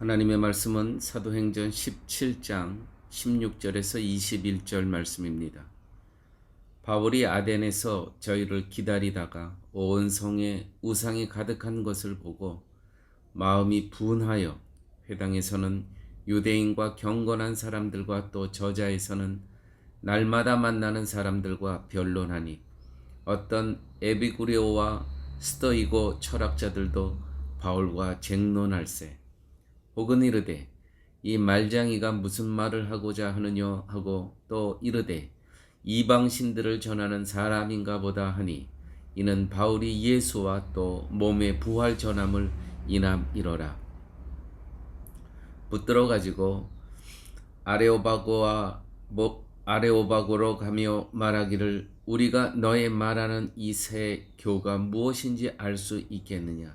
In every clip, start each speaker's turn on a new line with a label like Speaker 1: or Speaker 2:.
Speaker 1: 하나님의 말씀은 사도행전 17장 16절에서 21절 말씀입니다. 바울이 아덴에서 저희를 기다리다가 온 성에 우상이 가득한 것을 보고 마음이 분하여 회당에서는 유대인과 경건한 사람들과 또 저자에서는 날마다 만나는 사람들과 변론하니 어떤 에비구리오와 스토이고 철학자들도 바울과 쟁론할세 혹은 이르되 이 말장이가 무슨 말을 하고자 하느냐 하고 또 이르되 이방 신들을 전하는 사람인가 보다 하니 이는 바울이 예수와 또 몸의 부활 전함을 인함이러라. 붙들어 가지고 아레오바고와 뭐 아레오바고로 가며 말하기를 우리가 너의 말하는 이 새 교가 무엇인지 알 수 있겠느냐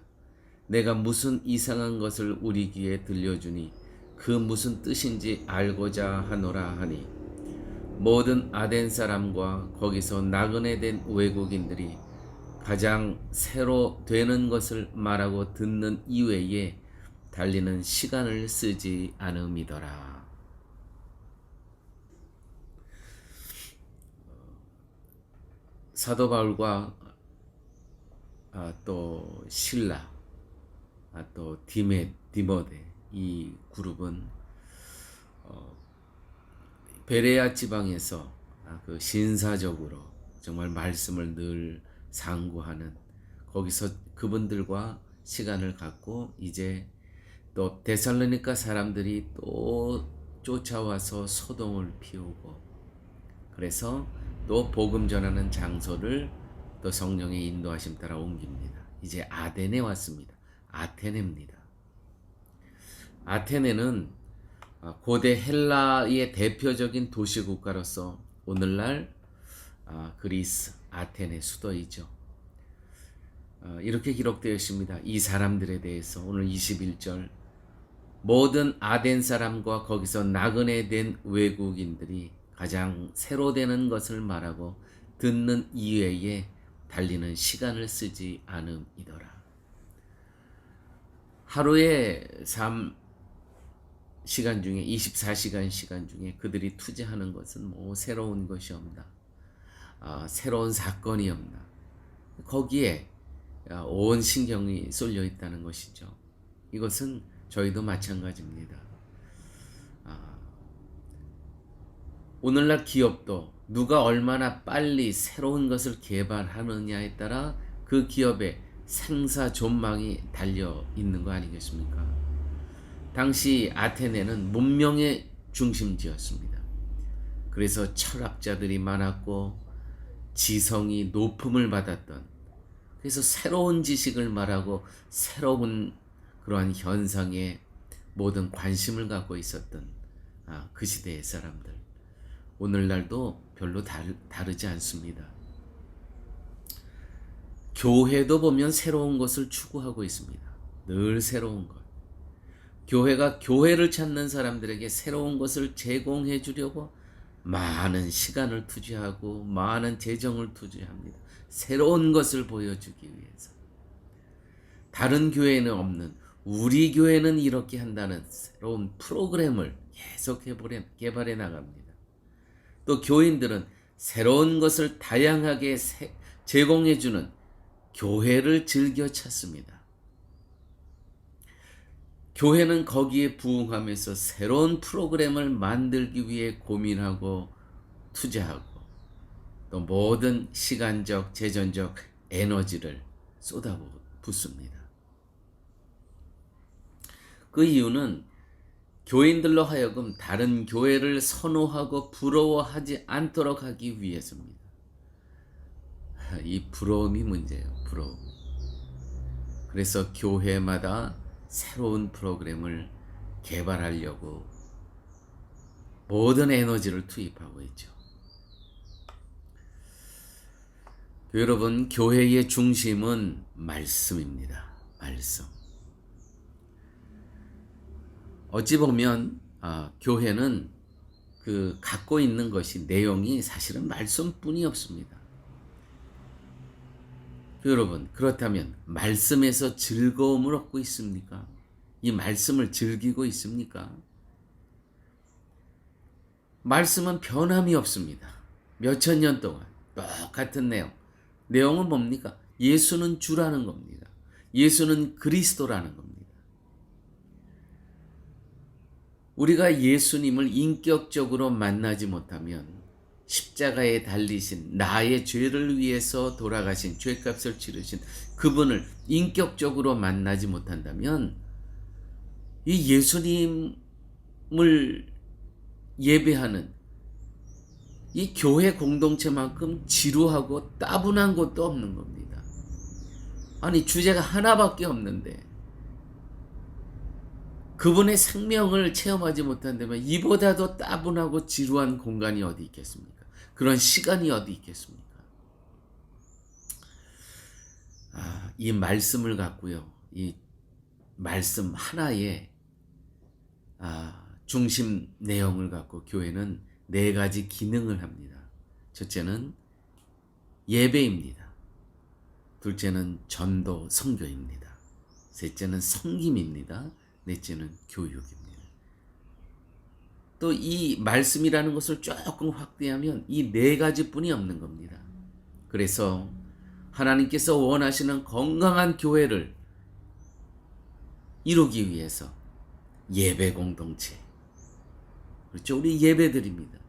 Speaker 1: 내가 무슨 이상한 것을 우리 귀에 들려주니 그 무슨 뜻인지 알고자 하노라 하니 모든 아덴 사람과 거기서 나그네 된 외국인들이 가장 새로 되는 것을 말하고 듣는 이외에 달리는 시간을 쓰지 않음이더라. 사도 바울과 아, 또 신라 아, 또 디메 디모데 이 그룹은 어, 베레아 지방에서 아, 그 신사적으로 정말 말씀을 늘 상고하는 거기서 그분들과 시간을 갖고 이제 또 데살로니카 사람들이 또 쫓아와서 소동을 피우고 그래서 또 복음 전하는 장소를 또 성령의 인도하심 따라 옮깁니다. 이제 아덴에 왔습니다. 아테네입니다. 아테네는 아, 고대 헬라의 대표적인 도시 국가로서 오늘날 아, 그리스 아테네 수도이죠. 아, 이렇게 기록되어 있습니다. 이 사람들에 대해서 오늘 21절 모든 아덴 사람과 거기서 나그네 된 외국인들이 가장 새로 되는 것을 말하고 듣는 이외에 달리는 시간을 쓰지 않음이더라. 하루에 3 시간 중에 24시간 시간 중에 그들이 투자하는 것은 뭐 새로운 것이 없나, 아, 새로운 사건이 없나. 거기에 온 신경이 쏠려 있다는 것이죠. 이것은 저희도 마찬가지입니다. 아, 오늘날 기업도 누가 얼마나 빨리 새로운 것을 개발하느냐에 따라 그 기업의 생사 존망이 달려 있는 거 아니겠습니까? 당시 아테네는 문명의 중심지였습니다. 그래서 철학자들이 많았고 지성이 높음을 받았던 그래서 새로운 지식을 말하고 새로운 그러한 현상에 모든 관심을 갖고 있었던 아, 그 시대의 사람들. 오늘날도 별로 다르, 다르지 않습니다. 교회도 보면 새로운 것을 추구하고 있습니다. 늘 새로운 것. 교회가 교회를 찾는 사람들에게 새로운 것을 제공해 주려고 많은 시간을 투자하고 많은 재정을 투자합니다. 새로운 것을 보여주기 위해서. 다른 교회는 없는 우리 교회는 이렇게 한다는 새로운 프로그램을 계속 개발해 나갑니다. 또 교인들은 새로운 것을 다양하게 제공해 주는 교회를 즐겨 찾습니다. 교회는 거기에 부응하면서 새로운 프로그램을 만들기 위해 고민하고 투자하고 또 모든 시간적, 재정적 에너지를 쏟아붓습니다. 그 이유는 교인들로 하여금 다른 교회를 선호하고 부러워하지 않도록 하기 위해서입니다. 이 부러움이 문제예요. 부러움. 그래서 교회마다 새로운 프로그램을 개발하려고 모든 에너지를 투입하고 있죠. 여러분, 교회의 중심은 말씀입니다. 말씀. 어찌 보면 아, 교회는 그 갖고 있는 것이 내용이 사실은 말씀뿐이 없습니다. 여러분, 그렇다면 말씀에서 즐거움을 얻고 있습니까? 이 말씀을 즐기고 있습니까? 말씀은 변함이 없습니다. 몇천 년 동안 똑같은 내용. 내용은 뭡니까? 예수는 주라는 겁니다. 예수는 그리스도라는 겁니다. 우리가 예수님을 인격적으로 만나지 못하면 십자가에 달리신 나의 죄를 위해서 돌아가신 죄값을 치르신 그분을 인격적으로 만나지 못한다면 이 예수님을 예배하는 이 교회 공동체만큼 지루하고 따분한 곳도 없는 겁니다. 아니 주제가 하나밖에 없는데 그분의 생명을 체험하지 못한다면 이보다도 따분하고 지루한 공간이 어디 있겠습니까? 그런 시간이 어디 있겠습니까? 아, 이 말씀을 갖고요. 이 말씀 하나에 아, 중심 내용을 갖고 교회는 네 가지 기능을 합니다. 첫째는 예배입니다. 둘째는 전도 선교입니다. 셋째는 섬김입니다. 넷째는 교육입니다. 또 이 말씀이라는 것을 조금 확대하면 이 네 가지뿐이 없는 겁니다. 그래서 하나님께서 원하시는 건강한 교회를 이루기 위해서 예배 공동체 그렇죠? 우리 예배드립니다.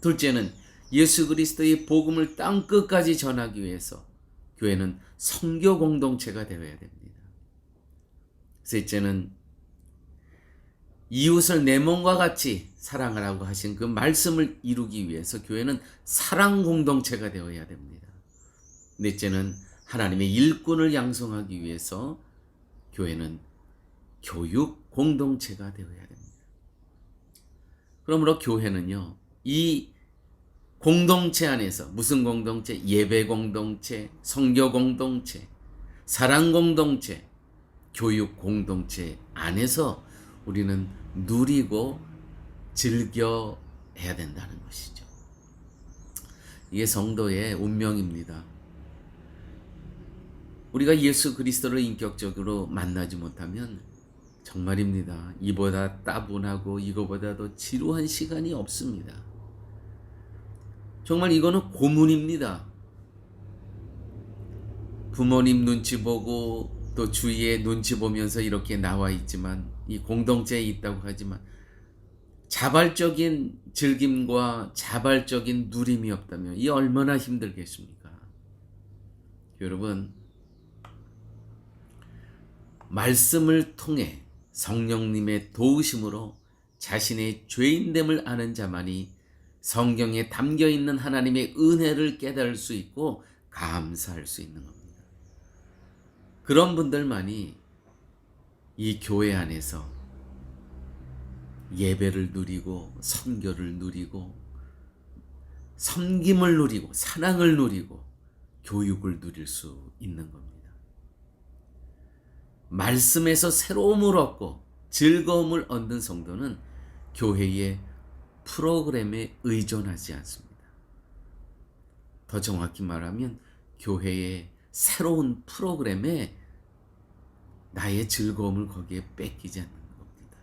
Speaker 1: 둘째는 예수 그리스도의 복음을 땅 끝까지 전하기 위해서 교회는 성교 공동체가 되어야 됩니다. 셋째는 이웃을 내 몸과 같이 사랑하라고 하신 그 말씀을 이루기 위해서 교회는 사랑 공동체가 되어야 됩니다. 넷째는 하나님의 일꾼을 양성하기 위해서 교회는 교육 공동체가 되어야 됩니다. 그러므로 교회는요, 이 공동체 안에서 무슨 공동체? 예배 공동체, 성교 공동체, 사랑 공동체, 교육 공동체 안에서 우리는 누리고 즐겨 해야 된다는 것이죠. 이게 성도의 운명입니다. 우리가 예수 그리스도를 인격적으로 만나지 못하면 정말입니다. 이보다 따분하고 이거보다도 지루한 시간이 없습니다. 정말 이거는 고문입니다. 부모님 눈치 보고 또 주위에 눈치 보면서 이렇게 나와 있지만 이 공동체에 있다고 하지만 자발적인 즐김과 자발적인 누림이 없다면 이 얼마나 힘들겠습니까? 여러분 말씀을 통해 성령님의 도우심으로 자신의 죄인됨을 아는 자만이 성경에 담겨 있는 하나님의 은혜를 깨달을 수 있고 감사할 수 있는 겁니다. 그런 분들만이 이 교회 안에서 예배를 누리고 선교를 누리고 섬김을 누리고 사랑을 누리고 교육을 누릴 수 있는 겁니다. 말씀에서 새로움을 얻고 즐거움을 얻는 성도는 교회의 프로그램에 의존하지 않습니다. 더 정확히 말하면 교회의 새로운 프로그램에 나의 즐거움을 거기에 뺏기지 않는 겁니다.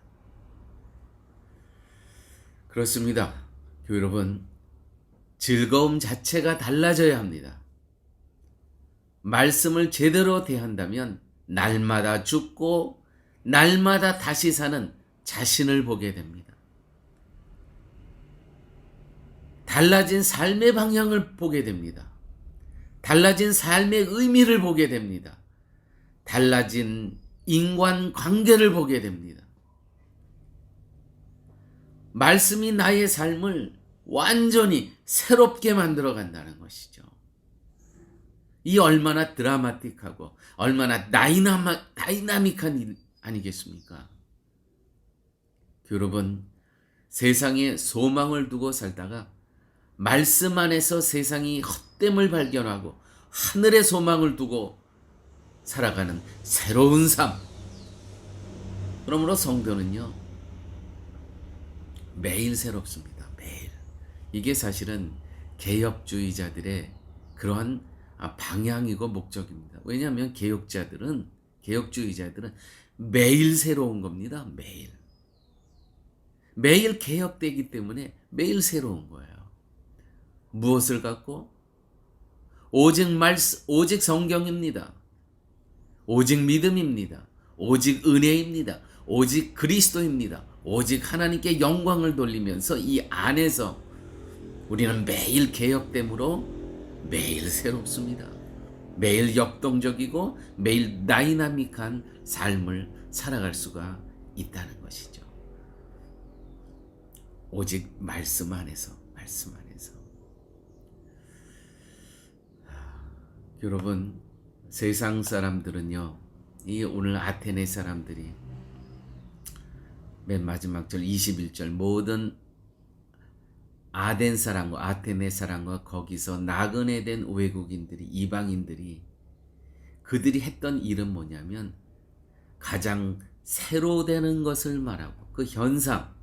Speaker 1: 그렇습니다. 여러분, 즐거움 자체가 달라져야 합니다. 말씀을 제대로 대한다면 날마다 죽고 날마다 다시 사는 자신을 보게 됩니다. 달라진 삶의 방향을 보게 됩니다. 달라진 삶의 의미를 보게 됩니다. 달라진 인간 관계를 보게 됩니다. 말씀이 나의 삶을 완전히 새롭게 만들어 간다는 것이죠. 이 얼마나 드라마틱하고 얼마나 다이나마, 다이나믹한 일 아니겠습니까? 여러분, 세상에 소망을 두고 살다가 말씀 안에서 세상이 헛됨을 발견하고 하늘의 소망을 두고 살아가는 새로운 삶. 그러므로 성도는요, 매일 새롭습니다. 매일. 이게 사실은 개혁주의자들의 그러한 방향이고 목적입니다. 왜냐하면 개혁자들은 개혁주의자들은 매일 새로운 겁니다. 매일. 매일 개혁되기 때문에 매일 새로운 거예요. 무엇을 갖고? 오직 말씀, 오직 성경입니다. 오직 믿음입니다. 오직 은혜입니다. 오직 그리스도입니다. 오직 하나님께 영광을 돌리면서 이 안에서 우리는 매일 개혁됨으로 매일 새롭습니다. 매일 역동적이고 매일 다이나믹한 삶을 살아갈 수가 있다는 것이죠. 오직 말씀 안에서, 말씀 안에서. 여러분, 세상 사람들은요, 이 오늘 아테네 사람들이 맨 마지막 절 21절 모든 아덴 사람과 아테네 사람과 거기서 나그네 된 외국인들이 이방인들이 그들이 했던 일은 뭐냐면 가장 새로 되는 것을 말하고 그 현상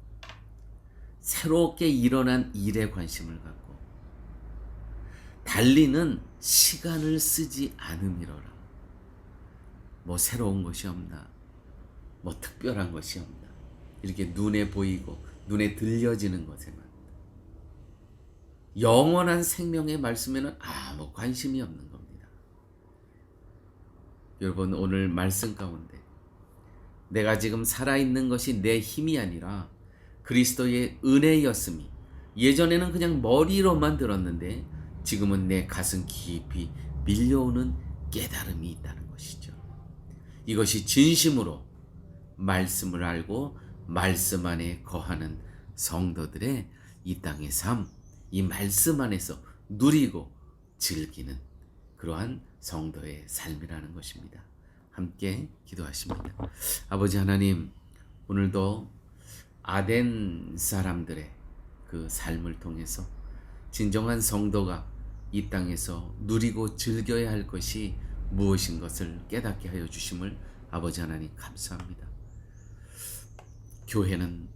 Speaker 1: 새롭게 일어난 일에 관심을 갖고 달리는 시간을 쓰지 않음이로라. 뭐 새로운 것이 없나? 뭐 특별한 것이 없나? 이렇게 눈에 보이고 눈에 들려지는 것에만 영원한 생명의 말씀에는 아무 관심이 없는 겁니다. 여러분 오늘 말씀 가운데 내가 지금 살아있는 것이 내 힘이 아니라 그리스도의 은혜였음이 예전에는 그냥 머리로만 들었는데 지금은 내 가슴 깊이 밀려오는 깨달음이 있다는 것이죠. 이것이 진심으로 말씀을 알고 말씀 안에 거하는 성도들의 이 땅의 삶, 이 말씀 안에서 누리고 즐기는 그러한 성도의 삶이라는 것입니다. 함께 기도하십니다. 아버지 하나님, 오늘도 아덴 사람들의 그 삶을 통해서 진정한 성도가 이 땅에서 누리고 즐겨야 할 것이 무엇인 것을 깨닫게 하여 주심을 아버지 하나님 감사합니다. 교회는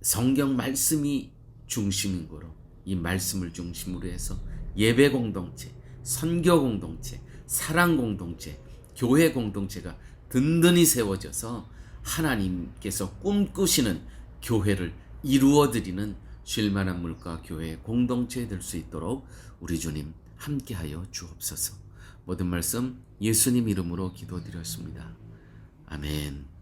Speaker 1: 성경 말씀이 중심인 거로 이 말씀을 중심으로 해서 예배 공동체, 선교 공동체, 사랑 공동체, 교회 공동체가 든든히 세워져서 하나님께서 꿈꾸시는 교회를 이루어 드리는 쉴만한 물가 교회 공동체 될수 있도록 우리 주님 함께하여 주옵소서. 모든 말씀 예수님 이름으로 기도드렸습니다. 아멘.